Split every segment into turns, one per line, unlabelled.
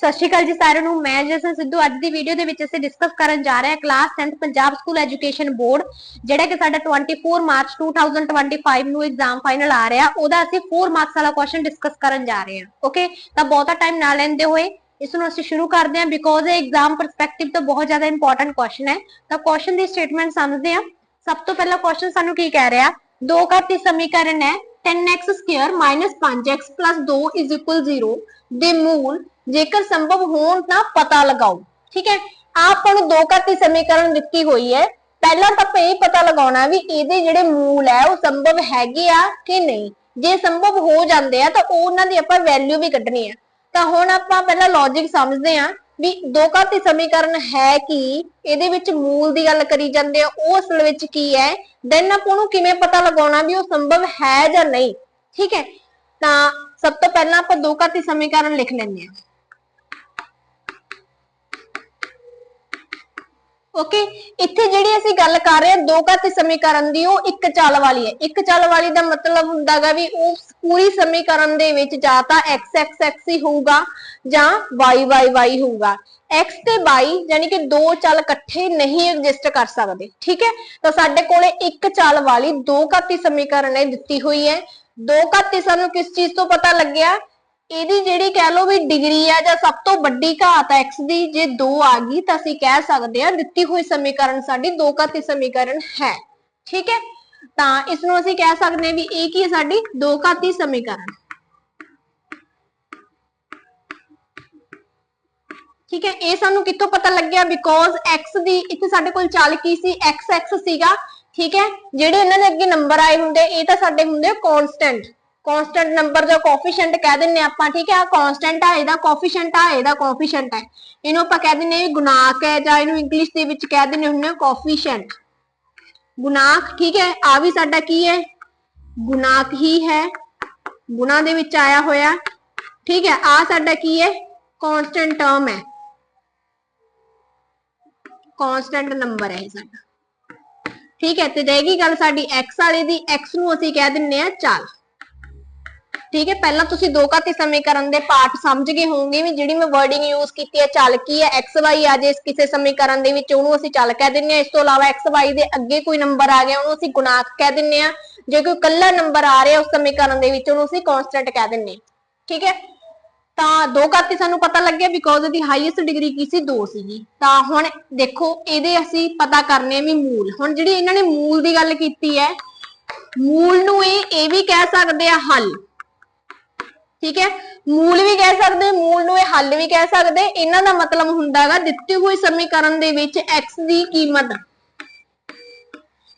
ਸਤਿ ਸ਼੍ਰੀ ਅਕਾਲ ਜੀ ਸਾਰਿਆਂ ਨੂੰ। ਮੈਂ ਜਸਨ ਸਿੱਧੂ। ਅੱਜ ਦੀ ਵੀਡੀਓ ਦੇ ਵਿੱਚ ਅਸੀਂ ਡਿਸਕਸ ਕਰਨ ਜਾ ਰਹੇ ਹਾਂ class 10th Punjab school education board ਜਿਹੜਾ ਕਿ ਸਾਡਾ 24 ਮਾਰਚ 2025 ਨੂੰ ਐਗਜ਼ਾਮ ਫਾਈਨਲ ਆ ਰਿਹਾ। ਉਹਦਾ ਅਸੀਂ 4 ਮਾਰਕਸ ਵਾਲਾ ਕੁਐਸਚਨ ਡਿਸਕਸ ਕਰਨ ਜਾ ਰਹੇ ਹਾਂ। ਓਕੇ ਤਾਂ ਬਹੁਤਾ ਟਾਈਮ ਨਾ ਲੈਂਦੇ ਹੋਏ ਇਸ ਨੂੰ ਅਸੀਂ ਸ਼ੁਰੂ ਕਰਦੇ ਹਾਂ ਬਿਕੋਜ਼ ਇਹ ਐਗਜ਼ਾਮ ਪਰਸਪੈਕਟਿਵ ਤੋਂ ਬਹੁਤ ਜ਼ਿਆਦਾ ਇੰਪੋਰਟੈਂਟ ਕੁਐਸਚਨ ਹੈ। ਤਾਂ ਕੁਐਸਚਨ ਦੀ ਸਟੇਟਮੈਂਟ ਸਮਝਦੇ ਹਾਂ। ਸਭ ਤੋਂ ਪਹਿਲਾ ਕੁਐਸਚਨ ਸਾਨੂੰ ਕੀ ਕਹਿ ਰਿਹਾ? ਦੋ ਘਾਤੀ ਸਮੀਕਰਨ ਹੈ। 10x 5x 2 0 ਦੇ ਮੂਲ ਜੇਕਰ ਸੰਭਵ ਹੋਣ ਤਾਂ ਪਤਾ ਲਗਾਓ, ਠੀਕ ਹੈ? ਆਪਾਂ ਨੂੰ ਦੋ ਘਾਤੀ ਸਮੀਕਰਨ ਦਿੱਤੀ ਹੋਈ ਹੈ। ਪਹਿਲਾਂ ਤਾਂ ਆਪਾਂ ਇਹ ਪਤਾ ਲਗਾਉਣਾ ਵੀ ਇਹਦੇ ਜਿਹੜੇ ਮੂਲ ਹੈ, ਉਹ ਸੰਭਵ ਹੈਗੇ ਆ ਕਿ ਨਹੀਂ। ਜੇ ਸੰਭਵ ਹੋ ਜਾਂਦੇ ਆ, ਤਾਂ ਉਹਨਾਂ ਦੀ ਆਪਾਂ ਵੈਲਿਊ ਵੀ ਕੱਢਣੀ ਆ। ਤਾਂ ਹੁਣ ਆਪਾਂ ਪਹਿਲਾਂ ਲੌਜੀਕ ਸਮਝਦੇ ਆ ਵੀ ਦੋ ਘਾਤੀ ਸਮੀਕਰਨ ਹੈ ਕਿ, ਇਹਦੇ ਵਿੱਚ ਮੂਲ ਦੀ ਗੱਲ ਕਰੀ ਜਾਂਦੇ ਆ, ਉਹ ਅਸਲ ਵਿੱਚ ਕੀ ਹੈ? ਦੈਨ ਆਪਾਂ ਨੂੰ ਕਿਵੇਂ ਪਤਾ ਲਗਾਉਣਾ ਵੀ ਉਹ ਸੰਭਵ ਹੈ ਜਾਂ ਨਹੀਂ, ਠੀਕ ਹੈ? ਤਾਂ ਸਭ ਤੋਂ ਪਹਿਲਾਂ ਆਪਾਂ ਦੋ ਘਾਤੀ ਸਮੀਕਰਨ ਲਿਖ ਲੈਂਦੇ ਆ ਓਕੇ ਇੱਥੇ ਜਿਹੜੀ ਅਸੀਂ ਗੱਲ ਕਰ ਰਹੇ ਹਾਂ, ਦੋ ਘਾਤੀ ਸਮੀਕਰਨ ਦੀ, ਉਹ ਇੱਕ ਚੱਲ ਵਾਲੀ ਹੈ। ਇੱਕ ਚੱਲ ਵਾਲੀ ਦਾ ਮਤਲਬ ਹੁੰਦਾਗਾ ਵੀ ਉਹ ਪੂਰੀ ਸਮੀਕਰਨ ਦੇ ਵਿੱਚ ਜਾਂ ਤਾਂ x x x ਹੀ ਹੋਊਗਾ ਜਾਂ y y y ਹੋਊਗਾ। x ਤੇ y ਯਾਨੀ ਕਿ ਦੋ ਚਾਲ ਇਕੱਠੇ ਨਹੀਂ ਐਗਜ਼ਿਸਟ ਕਰ ਸਕਦੇ, ਠੀਕ ਹੈ? ਤਾਂ ਸਾਡੇ ਕੋਲੇ ਇੱਕ ਚੱਲ ਵਾਲੀ ਦੋ ਘਾਤੀ ਸਮੀਕਰਨ ਇਹ ਦਿੱਤੀ ਹੋਈ ਹੈ। ਦੋ ਘਾਤੀ ਸਾਨੂੰ ਕਿਸ ਚੀਜ਼ ਤੋਂ ਪਤਾ ਲੱਗਿਆ? ਇਹਦੀ ਜਿਹੜੀ ਕਹਿ ਲਓ ਵੀ ਡਿਗਰੀ ਆ ਜਾਂ ਸਭ ਤੋਂ ਵੱਡੀ ਘਾਤ ਹੈ x ਦੀ, ਜੇ 2 ਆ ਗਈ ਤਾਂ ਅਸੀਂ ਕਹਿ ਸਕਦੇ ਹਾਂ ਦਿੱਤੀ ਹੋਈ ਸਮੀਕਰਨ ਸਾਡੀ ਦੋ ਘਾਤੀ ਸਮੀਕਰਨ ਹੈ। ਠੀਕ ਹੈ? ਤਾਂ ਇਸ ਨੂੰ ਅਸੀਂ ਕਹਿ ਸਕਦੇ ਹਾਂ ਵੀ ਇਹ ਕੀ ਹੈ ਸਾਡੀ? ਦੋ ਘਾਤੀ ਸਮੀਕਰਨ। ਠੀਕ ਹੈ? ਇਹ ਸਾਨੂੰ ਕਿੱਥੋਂ ਪਤਾ ਲੱਗਿਆ? ਬਿਕੋਜ਼ x ਦੀ, ਇੱਥੇ ਸਾਡੇ ਕੋਲ ਚੱਲ ਕੀ ਸੀ? X x ਸੀਗਾ। ਠੀਕ ਹੈ? ਜਿਹੜੇ ਇਹਨਾਂ ਦੇ ਅੱਗੇ ਨੰਬਰ ਆਏ ਹੁੰਦੇ, ਇਹ ਤਾਂ ਸਾਡੇ ਹੁੰਦੇ ਕਨਸਟੈਂਟ ਕਨਸਟੈਂਟ ਨੰਬਰ ਦਾ ਕੋਫੀਸ਼ੀਐਂਟ ਕਹਿ ਦਿੰਨੇ ਆਪਾਂ, ਠੀਕ ਹੈ? ਆ ਕਨਸਟੈਂਟ ਆ, ਇਹਦਾ ਕੋਫੀਸ਼ੀਐਂਟ ਆ, ਇਹਦਾ ਕੋਫੀਸ਼ੀਐਂਟ ਹੈ ਇਹਨੂੰ ਆਪਾਂ ਕਹਿ ਦਿੰਨੇ ਆ ਗੁਣਾਕ ਹੈ, ਜਾਂ ਇਹਨੂੰ ਇੰਗਲਿਸ਼ ਦੇ ਵਿੱਚ ਕਹਿ ਦਿੰਨੇ ਹੁੰਨੇ ਆ ਕੋਫੀਸ਼ੀਐਂਟ ਗੁਣਾਕ, ਠੀਕ ਹੈ? ਆ ਵੀ ਸਾਡਾ ਕੀ ਹੈ? ਗੁਣਾਕ ਹੀ ਹੈ। ਗੁਣਾ ਦੇ ਵਿੱਚ ਆਇਆ ਹੋਇਆ। ਠੀਕ ਹੈ? ਆ ਸਾਡਾ ਕੀ ਹੈ? ਕਨਸਟੈਂਟ ਟਰਮ ਹੈ। ਕਨਸਟੈਂਟ ਨੰਬਰ ਹੈ ਇਹ ਸਾਡਾ। ਠੀਕ ਹੈ? ਤੇ ਰਹੇਗੀ ਗੱਲ ਸਾਡੀ x ਵਾਲੇ ਦੀ। X ਨੂੰ ਅਸੀਂ ਕਹਿ ਦਿੰਨੇ ਆ ਚੱਲ। ਠੀਕ ਹੈ, ਪਹਿਲਾਂ ਤੁਸੀਂ ਦੋ ਘਾਤੀ ਸਮੀਕਰਨ ਦੇ ਪਾਠ ਸਮਝ ਗਏ ਹੋਵੋਗੇ ਵੀ ਜਿਹੜੀ ਮੈਂ ਵਰਡਿੰਗ ਯੂਜ਼ ਕੀਤੀ ਹੈ ਚੱਲ ਕੀ ਹੈ, x, y, ਆ ਜੇ ਕਿਸੇ ਸਮੀਕਰਨ ਦੇ ਵਿੱਚ, ਉਹਨੂੰ ਅਸੀਂ ਚੱਲ ਕਹਿ ਦਿੰਨੇ ਆ ਇਸ ਤੋਂ ਇਲਾਵਾ x, y ਦੇ ਅੱਗੇ ਕੋਈ ਨੰਬਰ ਆ ਗਿਆ, ਉਹਨੂੰ ਅਸੀਂ ਗੁਣਾਕ ਕਹਿ ਦਿੰਨੇ ਆ ਜੇ ਕੋਈ ਇਕੱਲਾ ਨੰਬਰ ਆ ਰਿਹਾ ਉਸ ਸਮੀਕਰਨ ਦੇ ਵਿੱਚ, ਉਹਨੂੰ ਅਸੀਂ ਕਨਸਟੈਂਟ ਕਹਿ ਦਿੰਨੇ ਠੀਕ ਹੈ? ਤਾਂ ਦੋ ਘਾਤੀ ਸਾਨੂੰ ਪਤਾ ਲੱਗਿਆ ਬਿਕੋਜ਼ ਇਹਦੀ ਹਾਈਐਸਟ ਡਿਗਰੀ ਕੀ ਸੀ? 2 ਸੀਗੀ। ਤਾਂ ਹੁਣ ਦੇਖੋ, ਇਹਦੇ ਅਸੀਂ ਪਤਾ ਕਰਨੇ ਵੀ ਮੂਲ। ਹੁਣ ਜਿਹੜੀ ਇਹਨਾਂ ਨੇ ਮੂਲ ਦੀ ਗੱਲ ਕੀਤੀ ਹੈ, ਮੂਲ ਨੂੰ ਇਹ ਇਹ ਵੀ ਕਹਿ ਸਕਦੇ ਆ ਹੱਲ। ਠੀਕ ਹੈ? ਮੂਲ ਵੀ ਕਹਿ ਸਕਦੇ, ਮੂਲ ਨੂੰ ਇਹ ਹੱਲ ਵੀ ਕਹਿ ਸਕਦੇ। ਇਹਨਾਂ ਦਾ ਮਤਲਬ ਹੁੰਦਾ ਹੁੰਦਾਗਾ ਦਿੱਤੀ ਹੋਈ ਸਮੀਕਰਨ ਦੇ ਵਿੱਚ x ਦੀ ਕੀਮਤ।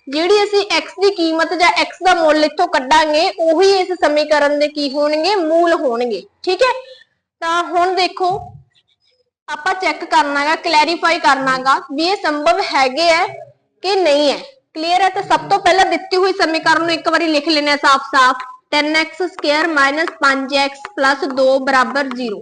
ਜਿਹੜੀ ਅਸੀਂ x ਦੀ ਕੀਮਤ ਜਾਂ x ਦਾ ਮੁੱਲ ਇੱਥੋਂ ਕੱਢਾਂਗੇ, ਉਹੀ ਇਸ ਸਮੀਕਰਨ ਦੇ ਕੀ ਹੋਣਗੇ? ਮੂਲ ਹੋਣਗੇ। ਠੀਕ ਹੈ? ਤਾਂ ਹੁਣ ਦੇਖੋ, ਆਪਾਂ ਚੈੱਕ ਕਰਨਾਗਾ ਕਲੈਰੀਫਾਈ ਕਰਨਾਗਾ ਵੀ ਇਹ ਸੰਭਵ ਹੈਗੇ ਹੈ ਕਿ ਨਹੀਂ ਹੈ। ਕਲੀਅਰ ਹੈ? ਤਾਂ ਸਭ ਤੋਂ ਪਹਿਲਾਂ ਦਿੱਤੀ ਹੋਈ ਸਮੀਕਰਨ ਨੂੰ ਇੱਕ ਵਾਰੀ ਲਿਖ ਲੈਣਾ ਸਾਫ਼-ਸਾਫ਼। 10x ਸਕੁਅਰ 5x 2 ਬਰਾਬਰ 0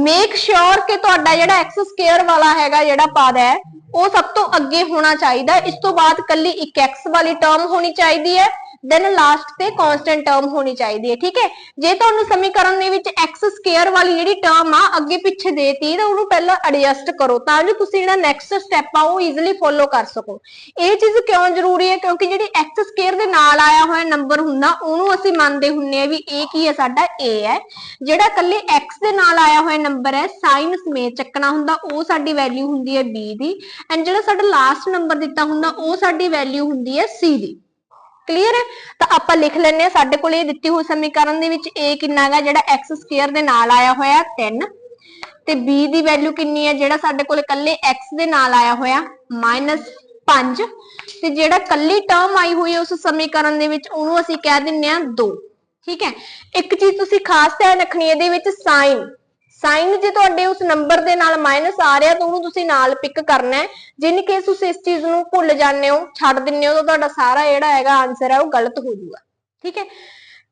ਮੇਕ ਸ਼ੋਰ ਕਿ ਤੁਹਾਡਾ ਜਿਹੜਾ x ਸਕੁਅਰ ਵਾਲਾ ਹੈਗਾ ਜਿਹੜਾ ਪਦ ਹੈ, ਉਹ ਸਭ ਤੋਂ ਅੱਗੇ ਹੋਣਾ ਚਾਹੀਦਾ। ਇਸ ਤੋਂ ਬਾਅਦ ਕੱਲੀ ਇੱਕ x ਵਾਲੀ ਟਰਮ ਹੋਣੀ ਚਾਹੀਦੀ ਹੈ। ਦੈਨ ਲਾਸਟ ਤੇ ਕਨਸਟੈਂਟ ਟਰਮ ਹੋਣੀ ਚਾਹੀਦੀ ਹੈ, ਠੀਕ ਹੈ? ਜੇ ਤੁਹਾਨੂੰ ਸਮੀਕਰਨ ਦੇ ਵਿੱਚ x ਸਕੁਅਰ ਵਾਲੀ ਜਿਹੜੀ ਟਰਮ ਆ, ਅੱਗੇ ਪਿੱਛੇ ਦੇਤੀ, ਤਾਂ ਉਹਨੂੰ ਪਹਿਲਾਂ ਐਡਜਸਟ ਕਰੋ, ਤਾਂ ਜੋ ਤੁਸੀਂ ਜਿਹੜਾ ਨੈਕਸਟ ਸਟੈਪ ਆ, ਉਹ ਈਜ਼ੀਲੀ ਫੋਲੋ ਕਰ ਸਕੋ। ਇਹ ਚੀਜ਼ ਕਿਉਂ ਜ਼ਰੂਰੀ ਹੈ? ਕਿਉਂਕਿ ਜਿਹੜੀ x ਸਕੁਅਰ ਦੇ ਨਾਲ ਆਇਆ ਹੋਇਆ ਨੰਬਰ ਹੁੰਦਾ, ਉਹਨੂੰ ਅਸੀਂ ਮੰਨਦੇ ਹੁੰਨੇ ਆ ਵੀ ਇਹ ਕੀ ਹੈ? ਸਾਡਾ a ਹੈ। ਜਿਹੜਾ ਇਕੱਲੇ x ਦੇ ਨਾਲ ਆਇਆ ਹੋਇਆ ਨੰਬਰ ਹੈ ਸਾਈਨ ਸਮੇਤ ਚੱਕਣਾ ਹੁੰਦਾ, ਉਹ ਸਾਡੀ ਵੈਲਿਊ ਹੁੰਦੀ ਹੈ b ਦੀ ਐਂਡ ਜਿਹੜਾ ਸਾਡਾ ਲਾਸਟ ਨੰਬਰ ਦਿੱਤਾ ਹੁੰਦਾ, ਉਹ ਸਾਡੀ ਵੈਲਿਊ ਹੁੰਦੀ ਹੈ c ਦੀ। ਕਲੀਅਰ ਹੈ? ਤਾਂ ਆਪਾਂ ਲਿਖ ਲੈਂਦੇ ਆ ਸਾਡੇ ਕੋਲ ਇਹ ਦਿੱਤੀ ਹੋਈ ਸਮੀਕਰਨ ਦੇ ਵਿੱਚ a ਕਿੰਨਾ ਹੈਗਾ, ਜਿਹੜਾ x ਦੇ ਨਾਲ ਆਇਆ ਹੋਇਆ 3 ਤੇ b ਦੀ ਵੈਲਿਊ ਕਿੰਨੀ ਹੈ, ਜਿਹੜਾ ਸਾਡੇ ਕੋਲ ਇਕੱਲੇ x ਦੇ ਨਾਲ ਆਇਆ ਹੋਇਆ -5 ਤੇ ਜਿਹੜਾ ਕੱਲੀ ਟਰਮ ਆਈ ਹੋਈ ਹੈ ਉਸ ਸਮੀਕਰਨ ਦੇ ਵਿੱਚ, ਉਹਨੂੰ ਅਸੀਂ ਕਹਿ ਦਿੰਨੇ ਆ 2 ਠੀਕ ਹੈ? ਇੱਕ ਚੀਜ਼ ਤੁਸੀਂ ਖਾਸ ਧਿਆਨ ਰੱਖਣੀ ਇਹਦੇ ਵਿੱਚ ਸਾਈਨ ਸਾਈਨ ਜੇ ਤੁਹਾਡੇ ਉਸ ਨੰਬਰ ਦੇ ਨਾਲ ਮਾਈਨਸ ਆ ਰਿਹਾ, ਤਾਂ ਉਹਨੂੰ ਤੁਸੀਂ ਨਾਲ ਪਿਕ ਕਰਨਾ ਹੈ। ਜਿਨ ਕੇਸ ਤੁਸੀਂ ਇਸ ਚੀਜ਼ ਨੂੰ ਭੁੱਲ ਜਾਂਦੇ ਹੋ, ਛੱਡ ਦਿੰਦੇ ਹੋ, ਤਾਂ ਤੁਹਾਡਾ ਸਾਰਾ ਜਿਹੜਾ ਹੈਗਾ ਆਨਸਰ ਹੈ, ਉਹ ਗਲਤ ਹੋ ਜਾਊਗਾ। ਠੀਕ ਹੈ?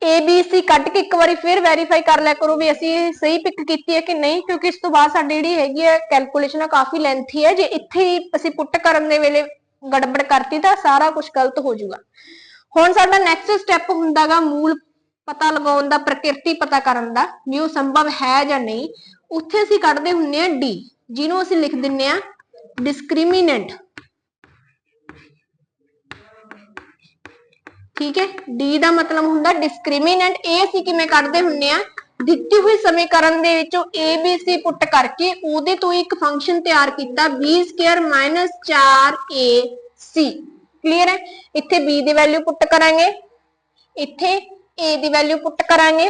A, B, C ਕੱਟ ਕੇ ਇੱਕ ਵਾਰੀ ਫਿਰ ਵੈਰੀਫਾਈ ਕਰ ਲਿਆ ਕਰੋ ਵੀ ਅਸੀਂ ਸਹੀ ਪਿਕ ਕੀਤੀ ਹੈ ਕਿ ਨਹੀਂ, ਕਿਉਂਕਿ ਇਸ ਤੋਂ ਬਾਅਦ ਸਾਡੀ ਜਿਹੜੀ ਹੈਗੀ ਹੈ ਕੈਲਕੂਲੇਸ਼ਨ ਕਾਫੀ ਲੈਂਥੀ ਹੈ। ਜੇ ਇੱਥੇ ਹੀ ਅਸੀਂ ਪੁੱਟ ਕਰਨ ਦੇ ਵੇਲੇ ਗੜਬੜ ਕਰਤੀ, ਤਾਂ ਸਾਰਾ ਕੁਝ ਗਲਤ ਹੋ ਜਾਊਗਾ। ਹੁਣ ਸਾਡਾ ਨੈਕਸਟ ਸਟੈਪ ਹੁੰਦਾਗਾ ਮੂਲ ਪਤਾ ਲਗਾਉਣ ਦਾ, ਪ੍ਰਕਿਰਤੀ ਪਤਾ ਕਰਨ ਦਾ, ਵੀ ਉਹ ਸੰਭਵ ਹੈ ਜਾਂ ਨਹੀਂ, ਉੱਥੇ ਅਸੀਂ ਕੱਢਦੇ ਹੁੰਨੇ ਆ ਡੀ ਜਿਹਨੂੰ ਅਸੀਂ ਲਿਖ ਦਿੰਨੇ ਆ ਡਿਸਕ੍ਰਿਮੀਨੈਂਟ ਠੀਕ ਹੈ? ਡੀ ਦਾ ਮਤਲਬ ਹੁੰਦਾ ਡਿਸਕ੍ਰਿਮੀਨੈਂਟ ਇਹ ਅਸੀਂ ਕਿਵੇਂ ਕੱਢਦੇ ਹੁੰਨੇ ਆ ਦਿੱਤੀ ਹੋਈ ਸਮੀਕਰਨ ਦੇ ਵਿੱਚੋਂ a, b, c ਪੁੱਟ ਕਰਕੇ ਉਹਦੇ ਤੋਂ ਇੱਕ ਫੰਕਸ਼ਨ ਤਿਆਰ ਕੀਤਾ, b 4ac ਕਲੀਅਰ ਹੈ? ਇੱਥੇ b ਦੀ ਵੈਲਿਊ ਪੁੱਟ ਕਰਾਂਗੇ। ਇੱਥੇ a ਦੀ ਵੈਲਿਊ ਪੁੱਟ ਕਰਾਂਗੇ,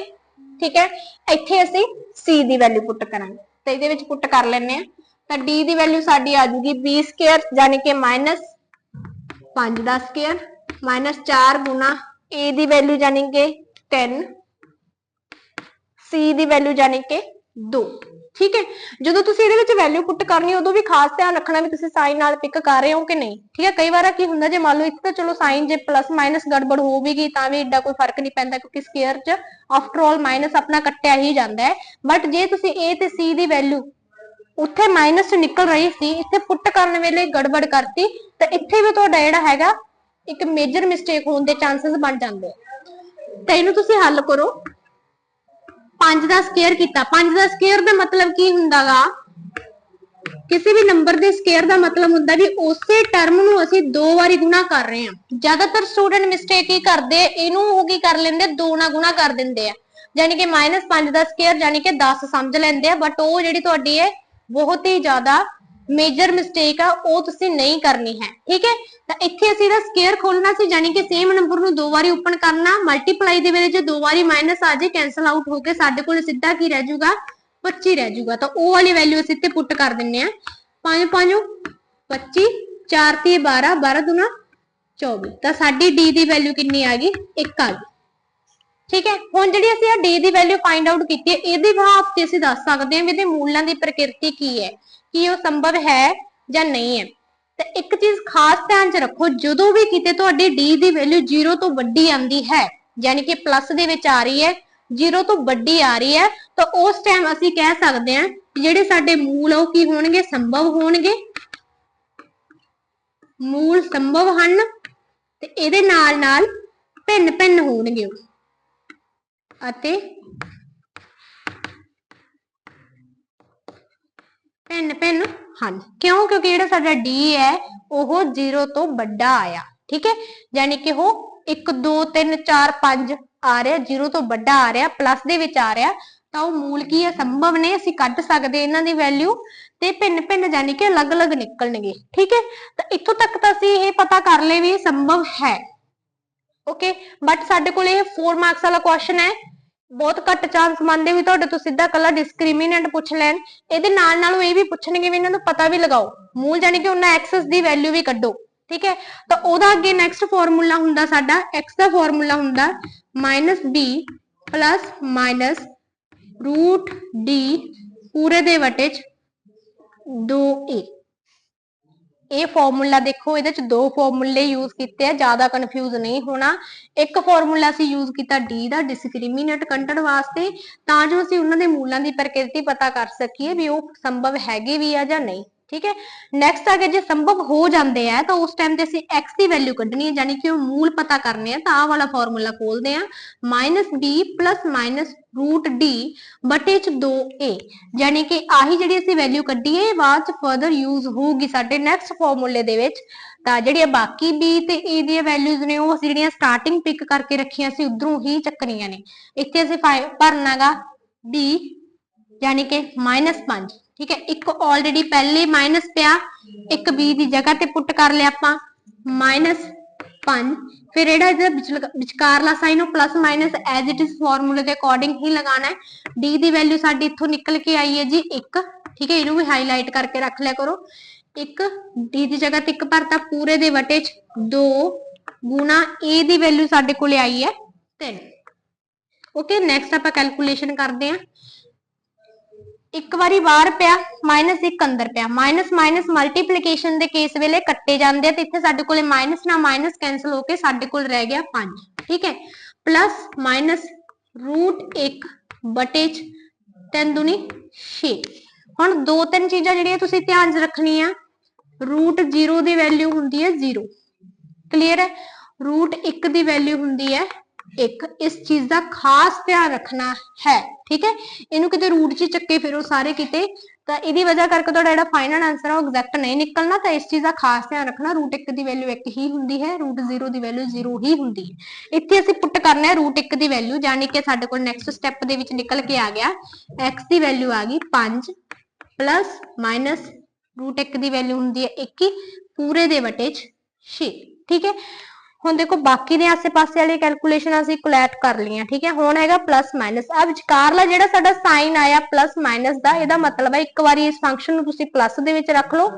ਠੀਕ ਹੈ? ਇੱਥੇ ਅਸੀਂ c ਦੀ ਵੈਲਿਊ ਪੁੱਟ ਕਰਾਂਗੇ। ਤਾਂ ਇਹਦੇ ਵਿੱਚ ਪੁੱਟ ਕਰ ਲੈਂਦੇ ਆ ਤਾਂ d ਦੀ ਵੈਲਿਊ ਸਾਡੀ ਆ ਜੂਗੀ b ਸਕੁਅਰ ਯਾਨੀ ਕਿ ਮਾਈਨਸ 5 ਦਾ ਸਕੁਅਰ ਮਾਈਨਸ 4 ਗੁਣਾ a ਦੀ ਵੈਲਿਊ ਯਾਨੀ ਕਿ 10 c ਦੀ ਵੈਲਿਊ ਯਾਨੀ ਕਿ 2 ਠੀਕ ਹੈ? ਜਦੋਂ ਤੁਸੀਂ ਇਹਦੇ ਵਿੱਚ ਵੈਲਿਊ ਪੁੱਟ ਕਰਨੀ ਉਦੋਂ ਵੀ ਖਾਸ ਧਿਆਨ ਰੱਖਣਾ ਵੀ ਤੁਸੀਂ ਸਾਈਨ ਨਾਲ ਪਿਕ ਕਰ ਰਹੇ ਹੋ ਕਿ ਨਹੀਂ। ਠੀਕ ਹੈ? ਕਈ ਵਾਰ ਕੀ ਹੁੰਦਾ, ਜੇ ਮੰਨ ਲਓ ਇੱਥੇ ਤਾਂ ਚਲੋ ਸਾਈਨ ਜੇ ਪਲੱਸ ਮਾਈਨਸ ਗੜਬੜ ਹੋ ਵੀ ਗਈ ਤਾਂ ਵੀ ਏਡਾ ਕੋਈ ਫ਼ਰਕ ਨਹੀਂ ਪੈਂਦਾ ਕਿਉਂਕਿ ਸਕੁਅਰ 'ਚ ਆਫਟਰ ਆਲ ਮਾਈਨਸ ਆਪਣਾ ਕੱਟਿਆ ਹੀ ਜਾਂਦਾ ਹੈ। ਬਟ ਜੇ ਤੁਸੀਂ a ਤੇ c ਦੀ ਵੈਲਿਊ ਉੱਥੇ ਮਾਈਨਸ ਚ ਨਿਕਲ ਰਹੀ ਸੀ, ਇੱਥੇ ਪੁੱਟ ਕਰਨ ਵੇਲੇ ਗੜਬੜ ਕਰਤੀ, ਤਾਂ ਇੱਥੇ ਵੀ ਤੁਹਾਡਾ ਜਿਹੜਾ ਹੈਗਾ ਇੱਕ ਮੇਜਰ ਮਿਸਟੇਕ ਹੋਣ ਦੇ ਚਾਂਸਸ ਬਣ ਜਾਂਦੇ ਆ। ਇਹਨੂੰ ਤੁਸੀਂ ਹੱਲ ਕਰੋ। 5 ਦਾ ਸਕੁਅਰ ਕੀਤਾ। 5 ਦਾ ਸਕੁਅਰ ਦਾ ਮਤਲਬ ਕੀ ਹੁੰਦਾਗਾ? ਕਿਸੇ ਵੀ ਨੰਬਰ ਦੇ ਸਕੁਅਰ ਦਾ ਮਤਲਬ ਹੁੰਦਾ ਵੀ ਉਸੇ ਟਰਮ ਨੂੰ ਅਸੀਂ ਦੋ ਵਾਰੀ ਗੁਣਾ ਕਰ ਰਹੇ ਹਾਂ। ਜ਼ਿਆਦਾਤਰ ਸਟੂਡੈਂਟ ਮਿਸਟੇਕ ਹੀ ਕਰਦੇ, ਇਹਨੂੰ ਉਹ ਕੀ ਕਰ ਲੈਂਦੇ, ਦੋ ਨਾਲ ਗੁਣਾ ਕਰ ਦਿੰਦੇ ਆ। ਯਾਨੀ ਕਿ -5 ਦਾ ਸਕੁਅਰ ਯਾਨੀ ਕਿ 10 ਸਮਝ ਲੈਂਦੇ ਆ ਬਟ ਉਹ ਜਿਹੜੀ ਤੁਹਾਡੀ ਹੈ, ਬਹੁਤ ਹੀ ਜ਼ਿਆਦਾ ਮੇਜਰ ਮਿਸਟੇਕ ਆ, ਉਹ ਤੁਸੀਂ ਨਹੀਂ ਕਰਨੀ ਹੈ। ਠੀਕ ਹੈ? ਤਾਂ ਇੱਥੇ ਅਸੀਂ ਇਹਦਾ ਸਕੁਅਰ ਖੋਲਣਾ ਸੀ ਯਾਨੀ ਕਿ ਸੇਮ ਨੰਬਰ ਨੂੰ ਦੋ ਵਾਰੀ ਓਪਨ ਕਰਨਾ ਮਲਟੀਪਲਾਈ ਦੇ ਵੇਲੇ ਜੇ ਦੋ ਵਾਰੀ ਮਾਈਨਸ ਆ ਜੇ ਕੈਨਸਲ ਆਊਟ ਹੋ ਕੇ ਸਾਡੇ ਕੋਲ ਸਿੱਧਾ ਕੀ ਰਹਿ ਜਾਊਗਾ? 25 ਰਹਿ ਜਾਊਗਾ। ਤਾਂ ਉਹ ਵਾਲੀ ਵੈਲਿਊ ਅਸੀਂ ਇੱਥੇ ਪੁੱਟ ਕਰ ਦਿੰਨੇ ਆ। 5 5 25 4 ਤੇ 12 12 ਦੁਨਾ 24 ਤਾਂ ਸਾਡੀ d ਦੀ ਵੈਲਿਊ ਕਿੰਨੀ ਆ ਗਈ? 1 ਆ ਗਈ। ਠੀਕ ਹੈ? ਹੁਣ ਜਿਹੜੀ ਅਸੀਂ ਆ d ਦੀ ਵੈਲਿਊ ਫਾਈਂਡ ਆਊਟ ਕੀਤੀ ਹੈ, ਇਹਦੇ ਭਾਵ ਤੇ ਅਸੀਂ ਦੱਸ ਸਕਦੇ ਹਾਂ ਵੀ ਇਹਦੇ ਮੂਲਾਂ ਦੀ ਪ੍ਰਕਿਰਤੀ ਕੀ ਹੈ। ਕੀ ਉਹ ਸੰਭਵ ਹੈ ਜਾਂ ਨਹੀਂ ਹੈ। ਤੇ ਇੱਕ ਚੀਜ਼ ਖਾਸ ਧਿਆਨ 'ਚ ਰੱਖੋ, ਜਦੋਂ ਵੀ ਕਿਤੇ ਤੁਹਾਡੀ d ਦੀ ਵੈਲਿਊ 0 ਤੋਂ ਵੱਡੀ ਆਂਦੀ ਹੈ, ਯਾਨੀ ਕਿ ਪਲੱਸ ਦੇ ਵਿੱਚ ਆ ਰਹੀ ਹੈ 0 ਤੋਂ ਵੱਡੀ ਆ ਰਹੀ ਹੈ, ਤਾਂ ਉਸ ਟਾਈਮ ਅਸੀਂ ਕਹਿ ਸਕਦੇ ਹਾਂ ਜਿਹੜੇ ਸਾਡੇ ਮੂਲ ਉਹ ਕੀ ਹੋਣਗੇ? ਸੰਭਵ ਹੋਣਗੇ। ਮੂਲ ਸੰਭਵ ਹਨ ਤੇ ਇਹਦੇ ਨਾਲ ਨਾਲ ਭਿੰਨ ਭਿੰਨ ਹੋਣਗੇ ਅਤੇ ਭਿੰਨ ਭਿੰਨ ਹਨ ਕਿਉਂ? ਕਿਉਂਕਿ ਜਿਹੜਾ ਸਾਡਾ d ਹੈ, ਉਹ 0 ਤੋਂ ਵੱਡਾ ਆਇਆ। ਠੀਕ ਹੈ? ਯਾਨੀ ਕਿ ਉਹ 1 2 3 4 5 ਆ ਰਿਹਾ 0 ਤੋਂ ਵੱਡਾ ਆ ਰਿਹਾ ਪਲੱਸ ਦੇ ਵਿੱਚ ਆ ਰਿਹਾ। ਤਾਂ ਉਹ ਮੂਲ ਕੀ ਹੈ? ਸੰਭਵ ਨੇ ਅਸੀਂ ਕੱਢ ਸਕਦੇ ਇਹਨਾਂ ਦੀ ਵੈਲਿਊ ਤੇ ਭਿੰਨ ਭਿੰਨ ਯਾਨੀ ਕਿ ਅਲੱਗ-ਅਲੱਗ ਨਿਕਲਣਗੇ। ਠੀਕ ਹੈ? ਤਾਂ ਇੱਥੋਂ ਤੱਕ ਤਾਂ ਅਸੀਂ ਇਹ ਪਤਾ ਕਰ ਲਏ ਵੀ ਸੰਭਵ ਹੈ। ਓਕੇ ਬਟ ਸਾਡੇ ਕੋਲ ਇਹ 4 ਮਾਰਕਸ ਵਾਲਾ ਕੁਐਸਚਨ ਹੈ। ਬਹੁਤ ਘੱਟ ਚਾਂਸ ਮੰਨਦੇ ਵੀ ਤੁਹਾਡੇ ਤੋਂ ਸਿੱਧਾ ਕੱਲਾ ਡਿਸਕ੍ਰਿਮੀਨੈਂਟ ਪੁੱਛ ਲੈਣ। ਇਹਦੇ ਨਾਲ ਨਾਲ ਉਹ ਇਹ ਵੀ ਪੁੱਛਣਗੇ ਵੀ ਇਹਨਾਂ ਨੂੰ ਪਤਾ ਵੀ ਲਗਾਓ। ਮੂਲ ਜਾਨੀ ਕਿ ਉਹਨਾਂ ਐਕਸਸ ਦੀ ਵੈਲਿਊ ਵੀ ਕੱਢੋ, ਠੀਕ ਹੈ? ਤਾਂ ਉਹਦਾ ਅੱਗੇ ਨੈਕਸਟ ਫਾਰਮੂਲਾ ਹੁੰਦਾ ਸਾਡਾ, x ਦਾ ਫਾਰਮੂਲਾ ਹੁੰਦਾ -b ਮਾਈਨਸ ਰੂਟ d ਪੂਰੇ ਦੇ ਵਟੇ ਚ 2a ਇਹ ਫਾਰਮੂਲਾ ਦੇਖੋ, ਇਹਦੇ ਚ ਦੋ ਫਾਰਮੂਲੇ ਯੂਜ਼ ਕੀਤੇ ਆ, ਜ਼ਿਆਦਾ ਕਨਫਿਊਜ਼ ਨਹੀਂ ਹੋਣਾ। ਇੱਕ ਫਾਰਮੂਲਾ ਅਸੀਂ ਯੂਜ਼ ਕੀਤਾ ਡੀ ਦਾ ਡਿਸਕ੍ਰਿਮੀਨੇਟ ਕੱਢਣ ਵਾਸਤੇ। ਤਾਂ ਜੋ ਅਸੀਂ ਉਹਨਾਂ ਦੇ ਮੂਲਾਂ ਦੀ ਪ੍ਰਕਿਰਤੀ ਪਤਾ ਕਰ ਸਕੀਏ ਵੀ ਉਹ ਸੰਭਵ ਹੈਗੇ ਵੀ ਆ ਜਾਂ ਨਹੀਂ। ਠੀਕ ਹੈ? ਨੈਕਸਟ ਅਗਰ ਜੇ ਸੰਭਵ ਹੋ ਜਾਂਦੇ ਆ, ਤਾਂ ਉਸ ਟਾਈਮ ਤੇ ਅਸੀਂ x ਦੀ ਵੈਲਿਊ ਕੱਢਣੀ ਹੈ ਯਾਨੀ ਕਿ ਉਹ ਮੂਲ ਪਤਾ ਕਰਨੇ ਆ, ਤਾਂ ਆਹ ਵਾਲਾ ਫਾਰਮੂਲਾ ਖੋਲਦੇ ਆ -b ਰੂਟ ਬਟੇ ਚ 2a ਯਾਨੀ ਕਿ ਆਹੀ ਜਿਹੜੀ ਅਸੀਂ ਵੈਲਿਊ ਕੱਢੀ ਹੈ ਬਾਅਦ ਚ ਫਰਦਰ ਯੂਜ਼ ਹੋਊਗੀ ਸਾਡੇ ਨੈਕਸਟ ਫਾਰਮੂਲੇ ਦੇ ਵਿੱਚ। ਤਾਂ ਜਿਹੜੀਆਂ ਬਾਕੀ b ਤੇ a ਦੀਆਂ ਵੈਲਿਊਜ਼ ਨੇ, ਉਹ ਅਸੀਂ ਜਿਹੜੀਆਂ ਸਟਾਰਟਿੰਗ ਪਿਕ ਕਰਕੇ ਰੱਖੀਆਂ ਸੀ, ਉਧਰੋਂ ਹੀ ਚੱਕਣੀਆਂ ਨੇ। ਇੱਥੇ ਅਸੀਂ ਭਰਨਾਗਾ b ਯਾਨੀ ਕਿ -5 ਠੀਕ ਹੈ? ਇੱਕ ਆਲਰੇਡੀ ਪਹਿਲੇ ਮਾਈਨਸ ਪਿਆ, ਇੱਕ b ਦੀ ਜਗ੍ਹਾ ਤੇ ਪੁੱਟ ਕਰ ਲਿਆ ਆਪਾਂ। -5 ਫਿਰ ਜਿਹੜਾ ਇਹਦਾ ਵਿਚਕਾਰਲਾ ਸਾਈਨ ਉਹ plus minus as it is ਫਾਰਮੂਲੇ ਦੇ ਅਕੋਰਡਿੰਗ ਹੀ ਲਗਾਉਣਾ ਹੈ। D ਦੀ ਵੈਲਿਊ ਸਾਡੀ ਇੱਥੋਂ ਨਿਕਲ ਕੇ ਆਈ ਹੈ ਜੀ 1 ਠੀਕ ਹੈ? ਇਹਨੂੰ ਵੀ ਹਾਈਲਾਈਟ ਕਰਕੇ ਰੱਖ ਲਿਆ ਕਰੋ। ਇੱਕ, d ਦੀ ਜਗ੍ਹਾ ਤੇ ਇੱਕ ਭਰਤਾ ਪੂਰੇ ਦੇ ਵਟੇ ਚ 2 ਗੁਣਾ a ਦੀ ਵੈਲਿਊ ਸਾਡੇ ਕੋਲੇ ਆਈ ਹੈ 3 ਓਕੇ ਨੈਕਸਟ ਆਪਾਂ ਕੈਲਕੂਲੇਸ਼ਨ ਕਰਦੇ ਹਾਂ। ਇੱਕ ਵਾਰੀ ਬਾਹਰ ਪਿਆ ਮਾਈਨਸ ਇੱਕ ਅੰਦਰ ਪਿਆ। ਮਾਈਨਸ ਮਾਈਨਸ ਮਲਟੀਪਲੀਕੇਸ਼ਨ ਦੇ ਕੇਸ ਵੇਲੇ ਕੱਟੇ ਜਾਂਦੇ ਆ ਤੇ ਇੱਥੇ ਸਾਡੇ ਕੋਲੇ ਮਾਈਨਸ ਨਾਲ ਮਾਈਨਸ ਕੈਨਸਲ ਹੋ ਕੇ ਸਾਡੇ ਕੋਲ ਰਹਿ ਗਿਆ 5 ਠੀਕ ਹੈ? ਪਲੱਸ ਮਾਈਨਸ ਰੂਟ 1 ਬਟੇ ਚ 3 ਦੁਨੀ 6 ਹੁਣ ਦੋ ਤਿੰਨ ਚੀਜ਼ਾਂ ਜਿਹੜੀਆਂ ਤੁਸੀਂ ਧਿਆਨ 'ਚ ਰੱਖਣੀਆਂ ਰੂਟ 0 ਦੀ ਵੈਲਿਊ ਹੁੰਦੀ ਹੈ 0 ਕਲੀਅਰ ਹੈ? ਰੂਟ 1 ਦੀ ਵੈਲਿਊ ਹੁੰਦੀ ਹੈ 1 ਇਸ ਚੀਜ਼ ਦਾ ਖਾਸ ਧਿਆਨ ਰੱਖਣਾ ਹੈ, ਠੀਕ ਹੈ? ਇਹਨੂੰ ਕਿਤੇ ਰੂਟ 'ਚ ਚੱਕੇ ਫਿਰੋ ਸਾਰੇ ਕਿਤੇ, ਤਾਂ ਇਹਦੀ ਵਜ੍ਹਾ ਕਰਕੇ ਤੁਹਾਡਾ ਜਿਹੜਾ ਫਾਈਨਲ ਆਨਸਰ ਹੈ ਉਹ ਐਗਜ਼ੈਕਟ ਨਹੀਂ ਨਿਕਲਣਾ, ਤਾਂ ਇਸ ਚੀਜ਼ ਦਾ ਖਾਸ ਧਿਆਨ ਰੱਖਣਾ ਰੂਟ 1 ਦੀ ਵੈਲਿਊ 1 ਹੀ ਹੁੰਦੀ ਹੈ ਰੂਟ 0 ਦੀ ਵੈਲਿਊ 0 ਹੀ ਹੁੰਦੀ ਹੈ। ਇੱਥੇ ਅਸੀਂ ਪੁੱਟ ਕਰਨਾ ਹੈ ਰੂਟ 1 ਦੀ ਵੈਲਿਊ ਯਾਨੀ ਕਿ ਸਾਡੇ ਕੋਲ ਨੈਕਸਟ ਸਟੈਪ ਦੇ ਵਿੱਚ ਨਿਕਲ ਕੇ ਆ ਗਿਆ। x ਦੀ ਵੈਲਿਊ ਆ ਗਈ 5 ਪਲੱਸ ਮਾਈਨਸ ਰੂਟ 1 ਦੀ ਵੈਲਿਊ ਹੁੰਦੀ ਹੈ 21 ਪੂਰੇ ਦੇ ਵਟੇ 'ਚ 6 ਠੀਕ ਹੈ? ਹੁਣ ਦੇਖੋ ਬਾਕੀ ਦੇ ਆਸੇ-ਪਾਸੇ ਵਾਲੀ ਕੈਲਕੂਲੇਸ਼ਨ ਅਸੀਂ ਕੋਲੈਟ ਕਰ ਲਈਆਂ, ਠੀਕ ਹੈ? ਹੁਣ ਹੈਗਾ ਪਲੱਸ ਮਾਈਨਸ ਆ ਵਿਚਕਾਰਲਾ ਜਿਹੜਾ ਸਾਡਾ ਸਾਈਨ ਆਇਆ ਪਲੱਸ ਮਾਈਨਸ ਦਾ, ਇਹਦਾ ਮਤਲਬ ਹੈ ਇੱਕ ਵਾਰੀ ਇਸ ਫੰਕਸ਼ਨ ਨੂੰ ਤੁਸੀਂ ਪਲੱਸ ਦੇ ਵਿੱਚ ਰੱਖ ਲਓ।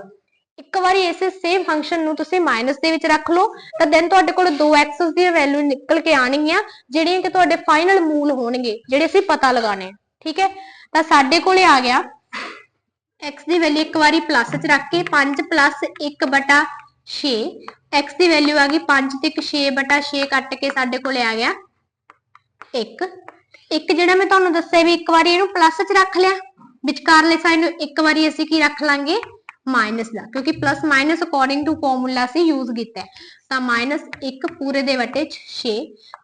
ਇੱਕ ਵਾਰੀ ਇਸੇ ਸੇਮ ਫੰਕਸ਼ਨ ਨੂੰ ਤੁਸੀਂ ਮਾਈਨਸ ਦੇ ਵਿੱਚ ਰੱਖ ਲਓ, ਤਾਂ ਦੈਨ ਤੁਹਾਡੇ ਕੋਲ 2x ਦੀਆਂ ਵੈਲਿਊ ਨਿਕਲ ਕੇ ਆਣਗੀਆਂ ਜਿਹੜੀਆਂ ਕਿ ਤੁਹਾਡੇ ਫਾਈਨਲ ਮੂਲ ਹੋਣਗੇ, ਜਿਹੜੇ ਅਸੀਂ ਪਤਾ ਲਗਾਣੇ ਠੀਕ ਹੈ? ਤਾਂ ਸਾਡੇ ਕੋਲੇ ਆ ਗਿਆ। X ਦੀ ਵੈਲਿਊ ਇੱਕ ਵਾਰੀ ਪਲੱਸ 'ਚ ਰੱਖ ਕੇ 5 1 ਬਟਾ 6 x ਦੀ ਵੈਲਿਊ ਆ ਗਈ 5 ਤੇ 6/6 ਕੱਟ ਕੇ ਸਾਡੇ ਕੋਲੇ ਆ ਗਿਆ 1 ਇੱਕ ਜਿਹੜਾ ਮੈਂ ਤੁਹਾਨੂੰ ਦੱਸਿਆ ਵੀ ਇੱਕ ਵਾਰੀ ਇਹਨੂੰ ਪਲੱਸ 'ਚ ਰੱਖ ਲਿਆ। ਵਿਚਕਾਰਲੇ ਸਾਈਨ ਨੂੰ ਇੱਕ ਵਾਰੀ ਅਸੀਂ ਕੀ ਰੱਖ ਲਾਂਗੇ? ਮਾਈਨਸ ਦਾ। ਕਿਉਂਕਿ plus minus according to formula ਅਸੀਂ ਯੂਜ਼ ਕੀਤਾ ਤਾਂ ਮਾਈਨਸ 1 ਪੂਰੇ ਦੇ ਵਟੇ 'ਚ 6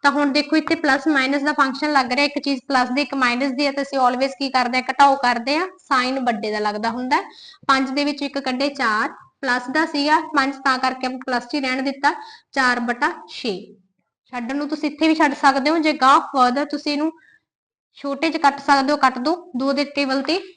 ਤਾਂ ਹੁਣ ਦੇਖੋ ਇੱਥੇ ਪਲੱਸ ਮਾਈਨਸ ਦਾ ਫੰਕਸ਼ਨ ਲੱਗ ਰਿਹਾ। ਇੱਕ ਚੀਜ਼ ਪਲੱਸ ਦੀ, ਇੱਕ ਮਾਈਨਸ ਦੀ ਹੈ ਤਾਂ ਅਸੀਂ ਆਲਵੇਸ ਕੀ ਕਰਦੇ ਆ ਘਟਾਓ ਕਰਦੇ ਆ ਸਾਈਨ ਵੱਡੇ ਦਾ ਲੱਗਦਾ ਹੁੰਦਾ 5 ਦੇ ਵਿੱਚ ਇੱਕ ਕੱਢੇ 4 ਪਲੱਸ ਦਾ ਸੀਗਾ 5 ਤਾਂ ਕਰਕੇ ਆਪਾਂ ਪਲੱਸ 'ਚ ਹੀ ਰਹਿਣ ਦਿੱਤਾ 4 ਬਟਾ 6 ਛੱਡਣ ਨੂੰ ਤੁਸੀਂ ਇੱਥੇ ਵੀ ਛੱਡ ਸਕਦੇ ਹੋ, ਜੇ ਗਾਹ ਫਰਦਰ ਤੁਸੀਂ ਇਹਨੂੰ ਛੋਟੇ 'ਚ ਕੱਟ ਸਕਦੇ ਹੋ, ਕੱਟ ਦੋ ਦੋ ਦੇ ਟੇਬਲ ਤੇ